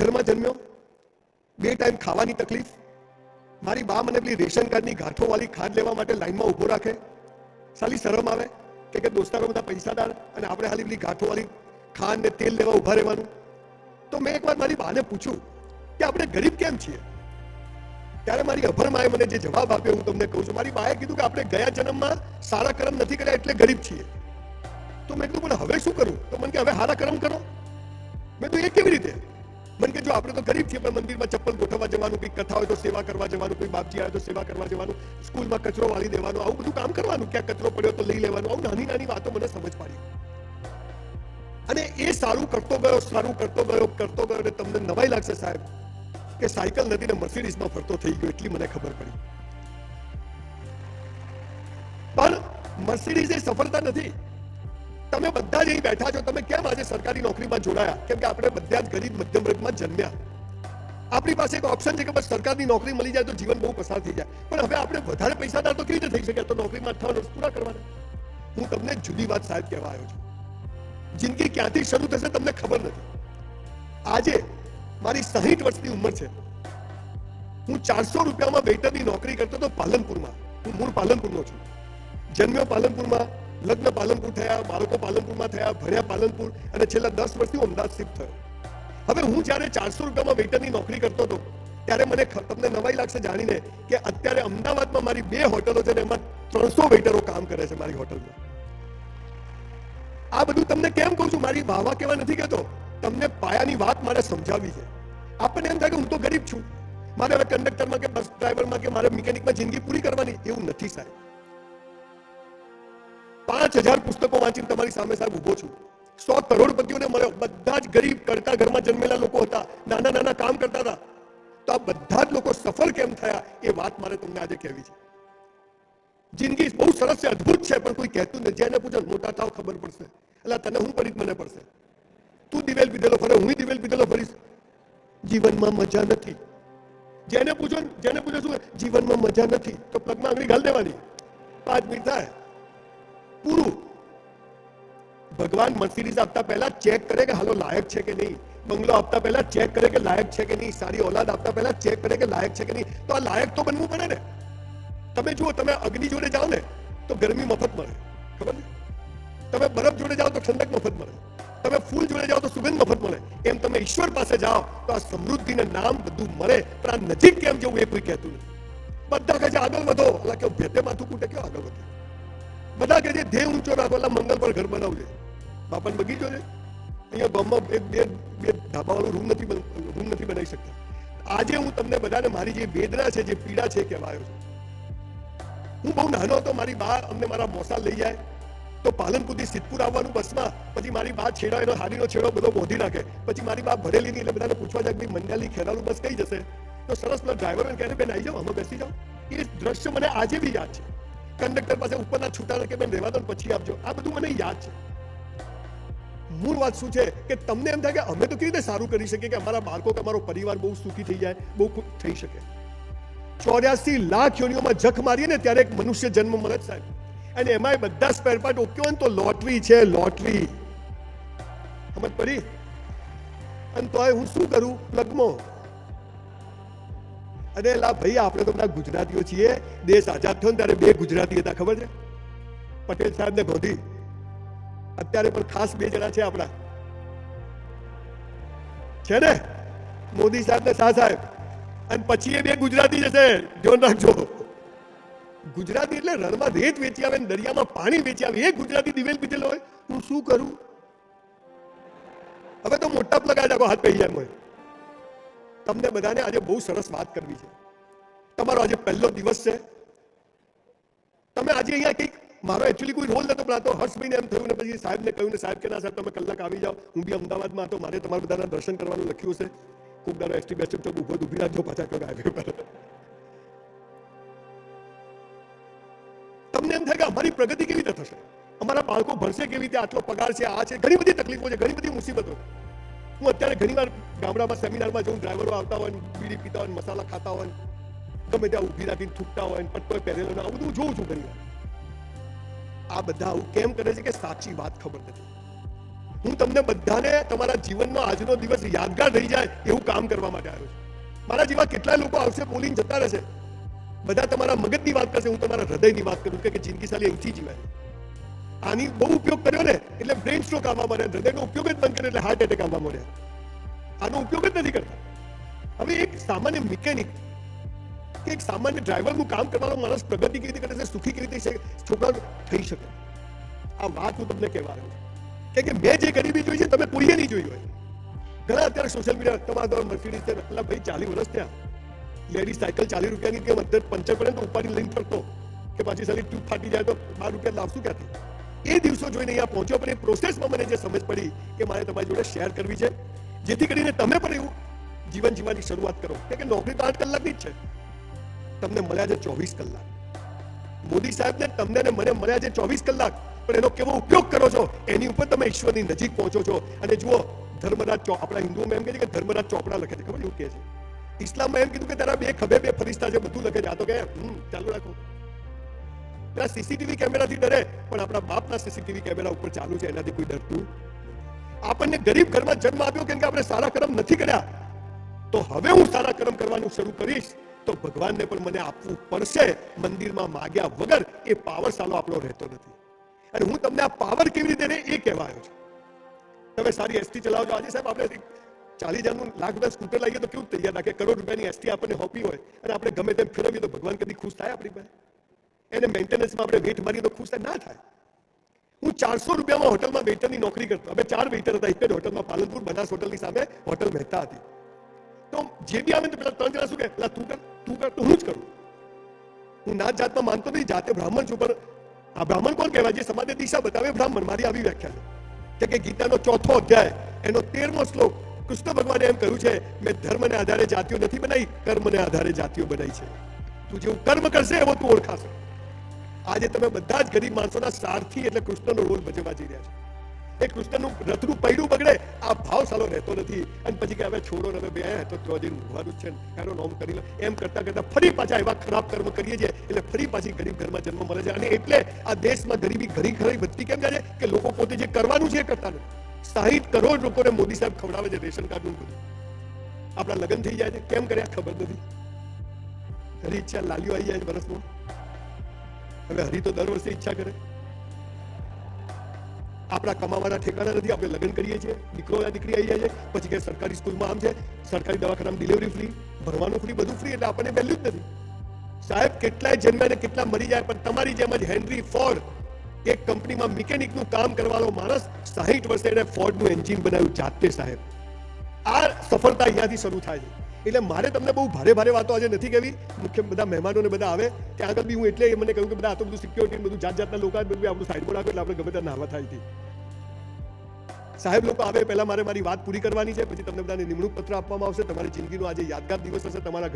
ઘરમાં જન્મ્યો? બે ટાઈમ ખાવાની તકલીફ? મારી બા મને પેલી રેશન કાર્ડની ગાંઠોવાળી ખાદ લેવા માટે લાઈનમાં ઊભો રાખે? સાલી શરમ આવે કે કે દોસ્તારો બધા પૈસાદાર અને આપણે ખાલી પેલી ગાંઠોવાળી ખાંડ ને તેલ લેવા ઊભા રહેવાનું? તો મેં એકવાર મારી બાને પૂછ્યું કે આપણે ગરીબ કેમ છીએ? ત્યારે મારી અભર માએ મને જે જવાબ આપ્યો હું તમને કહું છું. મારી બાએ કીધું કે આપણે ગયા જન્મમાં સારા કર્મ નથી કર્યા એટલે ગરીબ છીએ. તો મેં કીધું, પણ હવે શું કરું? તો મને કે, હવે સારા કર્મ કરો. મેં તો એ કેવી રીતે? મને કે જો આપણે તો ગરીબ છીએ, પણ મંદિરમાં ચપ્પલ ગોઠવવા જવાનું, કંઈક કથા હોય તો સેવા કરવા જવાનું, કોઈ બાપજી આવે તો સેવા કરવા જવાનું, સ્કૂલમાં કચરો વાળી દેવાનો, આવું બધું કામ કરવાનું. ક્યાં કચરો પડ્યો તો લઈ લેવાનું. આવું નાની નાની વાતો મને સમજ પાડી. અને એ સારું કરતો ગયો, સારું કરતો ગયો કરતો ગયો અને તમને નવાઈ લાગશે સાહેબ કે સાયકલ નથી ને મર્સિડીઝમાં ફરતો થઈ ગયો એટલી મને ખબર પડી. પણ મર્સિડીઝ એ સફળતા નથી. તમે બધા જ અહીં બેઠા છો, તમે કેમ આજે સરકારી નોકરીમાં જોડાયા? કેમ કે આપણે બધા જ ગરીબ મધ્યમ વર્ગમાં જન્મ્યા. આપણી પાસે એક ઓપ્શન છે કે બસ સરકારની નોકરી મળી જાય તો જીવન બહુ પસાર થઈ જાય. પણ હવે આપણે વધારે પૈસાદાર તો કેવી રીતે થઈ શકે? તો નોકરીમાં અઠાવન વર્ષ પૂરા કરવાના. હું તમને જુદી વાત સાહેબ કહેવા આવ્યો છું. જિંદગી ક્યાંથી શરૂ થશે તમને ખબર નથી. આજે મારી સાહીઠ વર્ષની ઉંમર છે. હું ચારસો રૂપિયામાં વેઇટરની નોકરી કરતો હતો પાલનપુરમાં. હું મૂળ પાલનપુરનો છું. જન્મ્યો પાલનપુરમાં લગ્ન પાલનપુર થયા, બાળકો પાલનપુરમાં થયા, ભણ્યા પાલનપુર, અને છેલ્લા દસ વર્ષથી અમદાવાદ શિફ્ટ થયો. હવે હું જ્યારે ચારસો રૂપિયામાં વેઇટરની નોકરી કરતો હતો, ત્યારે મને તમને નવાઈ લાગશે જાણીને કે અત્યારે અમદાવાદમાં મારી બે હોટલો છે ને એમાં ત્રણસો વેઇટરો કામ કરે છે મારી હોટલમાં. આ બધું તમને કેમ કહું છું? મારી વાવા કેવા નથી કહેતો. તમને પાયાની વાત મારે સમજાવવી છે. આપણને એમ થાય કે હું તો ગરીબ છું. મારે હવે કંડક્ટરમાં કે બસ ડ્રાઈવરમાં કે મારે મિકેનિકમાં જિંદગી પૂરી કરવાની એવું નથી સાહેબ. પાંચ હજાર પુસ્તકો વાંચીને તમારી સામે સાહેબ ઊભો છું. સો કરોડપતિઓને મળ્યો. બધા જ ગરીબ કરતા ઘરમાં જન્મેલા લોકો હતા. નાના નાના કામ કરતા હતા. તો આ બધા જ લોકો સફળ કેમ થયા એ વાત મારે તમને આજે કહેવી છે. જિંદગી બહુ સરસ છે, અદ્ભુત છે, પણ કોઈ કહેતું નથી. જેને પૂછો, મોટા થાવ ખબર પડશે. એટલે તને હું પડીશ, મને પડશે. તું દિવેલ પીધેલો ફરે, હું દિવેલ પીધેલો ફરીશ. જીવનમાં મજા નથી. જેને પૂછો જેને પૂછો શું? જીવનમાં મજા નથી. તો પગમાં આંગળી ઘાલ દેવાની. પાંચ મિનિટ થાય. પૂરું. ભગવાન મર્સિડીઝ આપતા પહેલા ચેક કરે કે હાલો લાયક છે કે નહીં? બંગલો આપતા પહેલા ચેક કરે કે લાયક છે કે નહીં? સારી ઓલાદ આપતા પહેલા ચેક કરે કે લાયક છે કે નહીં? તો આ લાયક તો બનવું પડે ને. તમે જુઓ, તમે અગ્નિ જોડે જાઓ ને, તો ગરમી મફત મળે. ખબર ને તમે બરફ જોડે જાઓ તો ઠંડક મફત મળે. તમે ફૂલ જોડે જાઓ તો સુગંધ મફત મળે. એમ તમે ઈશ્વર પાસે જાઓ તો આ સમૃદ્ધિ ને નામ બધું મળે. પણ આ નજીક કેમ જવું એ કોઈ કહેતું નથી. બધા કહે છે આગળ વધો. એટલે કે ભેતે ધ્યેય ઊંચો રાખો એટલે મંગલ પર ઘર બનાવજે. બાપાને બગીચો છે. અહીંયા ગામમાં એક બે બે ધાબાવાળો રૂમ નથી રૂમ નથી બનાવી શકતા. આજે હું તમને બધાને મારી જે વેદના છે, જે પીડા છે કહેવાયો છું. હું બહુ નાનો હતો, મારી બા અમને મારા મોસા લઈ જાય. તો પાલનપુરથી સિદ્ધપુર આવવાનું બસમાં. પછી મારી બા છેડો એનો, હાડીનો છેડો બધો બોધી નાખે. પછી મારી બા ભરેલી નહીં, એટલે બધાને પૂછવા જાય ભાઈ મંડાલી ખેરાલુ બસ કઈ જશે? તો સરસ, પેલો ડ્રાઈવર કહે બેન આવી જાઓ, અમે બેસી જાઓ. એ દ્રશ્ય મને આજે બી યાદ છે. કંડક્ટર પાસે ઉપરના છૂટા કે બેન રહેવા દો પછી આપજો. આ બધું મને યાદ છે. મૂળ વાત શું છે કે તમને એમ થાય કે અમે તો કેવી રીતે સારું કરી શકીએ કે અમારા બાળકો કે અમારો પરિવાર બહુ સુખી થઈ જાય, બહુ થઈ શકે? ચોર્યાસી લાખ યોનિઓમાં જખ મારીએ ને ત્યારે એક મનુષ્ય જન્મ મળે જ સાહેબ. અને એમાંય બધા સ્પેર પાર્ટ ઓકે હોય ને તો લોટરી છે, લોટરી. સમજ પડી? અને તોય હું શું કરું? લગ્મો અરે લા ભાઈ, આપણે તો બધા ગુજરાતીઓ છીએ. દેશ આઝાદ થયો ને ત્યારે બે ગુજરાતી હતા, ખબર છે? પટેલ સાહેબ ને ગોધી અત્યારે પણ ખાસ બે જણા છે આપણા. છે ને? મોદી સાહેબ ને શાહ સાહેબ. અને પછી એ બે ગુજરાતી જશે ધ્યાન રાખજો ગુજરાતી એટલે રણમાં રેત વેચી આવે દરિયામાં પાણી વેચી આવે. એ ગુજરાતી દિવેલ પીધેલો હોય. હું શું કરું? હવે તો મોટા પ્લગ આ હાથ પહેરી જાય તમને બધાને આજે બહુ સરસ વાત કરવી છે. તમારો આજે પહેલો દિવસ છે. તમે આજે અહીંયા કંઈક, મારો એકચ્યુઅલી કોઈ રોલ નતો આ તો હર્ષભાઈને એમ થયું ને પછી સાહેબને કહ્યું ને સાહેબ કે ના સાહેબ, તમે કલાક આવી જાઓ. હું બી અમદાવાદમાં હતો, મારે તમારા બધાના દર્શન કરવાનું લખ્યું છે. ખૂબ દાડો એસટી બેસ્ટ ચોક ઊભો ઊભી રાખજો પાછા કયો હાઈવે તમને એમ થાય કે અમારી પ્રગતિ કેવી રીતે થશે? અમારા બાળકો ભણશે કેવી રીતે? આટલો પગાર છે, આ છે, ઘણી બધી તકલીફો છે, ઘણી બધી મુસીબતો. છે હું અત્યારે ઘણીવાર ગામડામાં, સેમિનારમાં જઉં, ડ્રાઈવરો આવતા હોય, બીડી પીતા હોય, મસાલા ખાતા હોય, ગમે ત્યાં ઊભી રાખીને થૂકતા હોય ને પટ્ટો પહેરેલો આવું બધું જોઉં છું ઘણીવાર. આ બધા આવું કેમ કરે છે કે સાચી વાત ખબર નથી. હું તમને બધાને તમારા જીવનમાં આજનો દિવસ યાદગાર રહી જાય એવું કામ કરવા માટે આવ્યો છું. મારા જેવા કેટલા લોકો આવશે બોલીને જતા રહેશે. બધા તમારા મગજની વાત કરશે, હું તમારા હૃદયની વાત કરું કે જિંદગી સાલી અહીંથી જીવાય. આની બહુ ઉપયોગ કર્યો ને, એટલે બ્રેન સ્ટ્રોક આવવા મળે હૃદયનો ઉપયોગ જ બંધ કર્યો એટલે હાર્ટ એટેક આવવા મળે આનો ઉપયોગ જ નથી કરતા. હવે એક સામાન્ય મિકેનિક કે એક સામાન્ય ડ્રાઈવરનું કામ કરવાનો માણસ પ્રગતિ કેવી રીતે કરે છે, સુખી કેવી રીતે છોકરાઓ થઈ શકે. આ વાત હું તમને કહેવા રહ્યો છું કે મેં જે ગરીબી જોઈ છે, તમે કોઈએ નહીં જોઈ હોય. ઘણા અત્યારે સોશિયલ મીડિયા તમારા દ્વારા મર્સિડીઝ છે પેલા ભાઈ ચાલી વર્ષ થયા. લેડી સાયકલ ચાલીસ રૂપિયાની કે મધર પંચર પડે તો ઉપાડી લઈને ફરતો. કે પાછી સાલી ટ્યુબ ફાટી જાય તો બાર રૂપિયા લાવશું ક્યાંથી? એ દિવસો જોઈને અહીંયા પહોંચ્યો પણ એ પ્રોસેસમાં મને જે સમજ પડી કે મારે તમારી જોડે શેર કરવી છે, જેથી કરીને તમે પણ એવું જીવન જીવવાની શરૂઆત કરો. કે નોકરી તો આઠ કલાકની જ છે. તમને મળ્યા છે ચોવીસ કલાક. મોદી સાહેબને તમને ને મને મળ્યા છે ચોવીસ કલાક, પણ એનો કેવો ઉપયોગ કરો છો? એની ઉપર તમે ઈશ્વરની નજીક પહોંચો છો. અને જુઓ, ધર્મરાજ ચો, આપણા હિન્દુઓમાં એમ કહે છે કે ધર્મરાજ ચોપડા લખે છે. ખબર એવું કહે છે. ઇસ્લામમાં એમ કીધું કે તારા બે ખભે બે ફરિશ્તા છે, બધું લખે છે. આ તો કે ચાલુ રાખો. પેલા સીસીટીવી કેમેરાથી ડરે, પણ આપણા બાપના સીસીટીવી કેમેરા ઉપર ચાલુ છે, એનાથી કોઈ ડરતું? આપણને ગરીબ ઘરમાં જન્મ આપ્યો કેમ કે આપણે સારા કર્મ નથી કર્યા? તો હવે હું સારા કર્મ કરવાનું શરૂ કરીશ, તો ભગવાનને પણ મને આપવું પડશે. મંદિરમાં માગ્યા વગર એ પાવર સાલો આપણો રહેતો નથી. અને હું તમને આ પાવર કેવી રીતે રહે એ કહેવાયો છું. તમે સારી એસટી ચલાવજો. આજે સાહેબ આપણે ચાલીસ હજારનું લાખ રૂપિયા સ્કૂટર લાવીએ તો કેવું તૈયાર રાખે? કરોડ રૂપિયાની એસટી આપણને હોપી હોય અને આપણે ગમે તેમ ફેરવીએ તો ભગવાન કદી ખુશ થાય આપણી પાસે? એને મેન્ટેનન્સમાં આપણે વેટ મારીએ તો ખુશ ના થાય. હું ચારસો રૂપિયામાં હોટલમાં વેઇટરની નોકરી કરતો. અમે ચાર વેઇટર હતા, એક જ હોટલમાં, પાલનપુર બનાસ હોટલની સામે હોટલ મહેતા હતી. તો જે બી આવે ને પેલા ત્રણ જણા શું કે પેલા તું કર તું કર, તો હું જ કરું. હું નાત જાતમાં માનતો નથી જાતે બ્રાહ્મણ છું, પણ આ બ્રાહ્મણ કોણ કહેવાય? જે સમાજે દિશા બતાવે બ્રાહ્મણ. મારી આવી વ્યાખ્યા છે. કે ગીતાનો ચોથો અધ્યાય, એનો તેરમો શ્લોક કૃષ્ણ ભગવાને એમ કહ્યું છે, મેં ધર્મને આધારે જાતિઓ નથી બનાવી, કર્મને આધારે જાતિઓ બનાવી છે. તું જેવું કર્મ કરશે, એવો તું ઓળખાશે. આજે તમે બધા જ ગરીબ માણસોના સારથી એટલે કૃષ્ણનો રોલ ભજવવા જઈ રહ્યા છો. એ કૃષ્ણનું રથનું પૈડું બગડે, આ ભાવ સાલો રહેતો નથી. અને પછી કે હવે છોડો હવે બે, તો તો ઉભવાનું છે એનો નોમ કરી લો. એમ કરતા કરતા ફરી પાછા એવા ખરાબ કર્મ કરીએ છીએ, એટલે ફરી પાછી ગરીબ ઘરમાં જન્મ મળે છે. અને એટલે આ દેશમાં ગરીબી ઘણી ઘરી વધતી કેમ જાય છે? કે લોકો પોતે જે કરવાનું છે એ કરતા નથી. સાહીઠ કરોડ લોકોને મોદી સાહેબ ખવડાવે છે રેશન કાર્ડનું બધું. આપણા લગ્ન થઈ જાય છે. કેમ કર્યા ખબર નથી. ઈચ્છા લાલીઓ આવી જાય છે વરસમાં. હવે હરી તો દર વર્ષે ઈચ્છા કરે. આપણા કમાવાના ઠેકાણા નથી, આપણે લગ્ન કરીએ છીએ, દીકરો દીકરી આવી જાય છે. પછી કે સરકારી સ્કૂલમાં આમ છે, સરકારી દવાખાનામાં ડિલિવરી ફ્રી ભણવાનું ફ્રી બધું ફ્રી એટલે આપણને વેલ્યુ જ નથી. સાહેબ, કેટલાય જન્મ્યા ને કેટલા મરી જાય, પણ તમારી જેમ જ હેનરી ફોર્ડ એક કંપનીમાં મિકેનિકનું કામ કરવાનો માણસ સાહીઠ વર્ષે એને ફોર્ડનું એન્જિન બનાવ્યું, જાતે સાહેબ. આ સફળતા અહીંયાથી શરૂ થાય છે. એટલે મારે તમને બહુ ભારે ભારે વાતો આજે નથી કહેવી. મુખ્ય બધા મહેમાનોને બધા આવે. ત્યાં આગળ બી હું એટલે મને કહ્યું કે બધા આ તો બધું સિક્યોરિટી બધું જાત જાતના લોકો આવે, બધું આપણું સાઈડમાં રાખો એટલે આપણે ગમે ત્યાં નાવા થાય હતી સાહેબ લોકો આવે પહેલા મારે મારી વાત પૂરી કરવાની છે પછી તમને બધાને નિમણૂક પત્ર આપવામાં આવશે તમારી જિંદગીનો આજે યાદગાર દિવસ હશે તમારા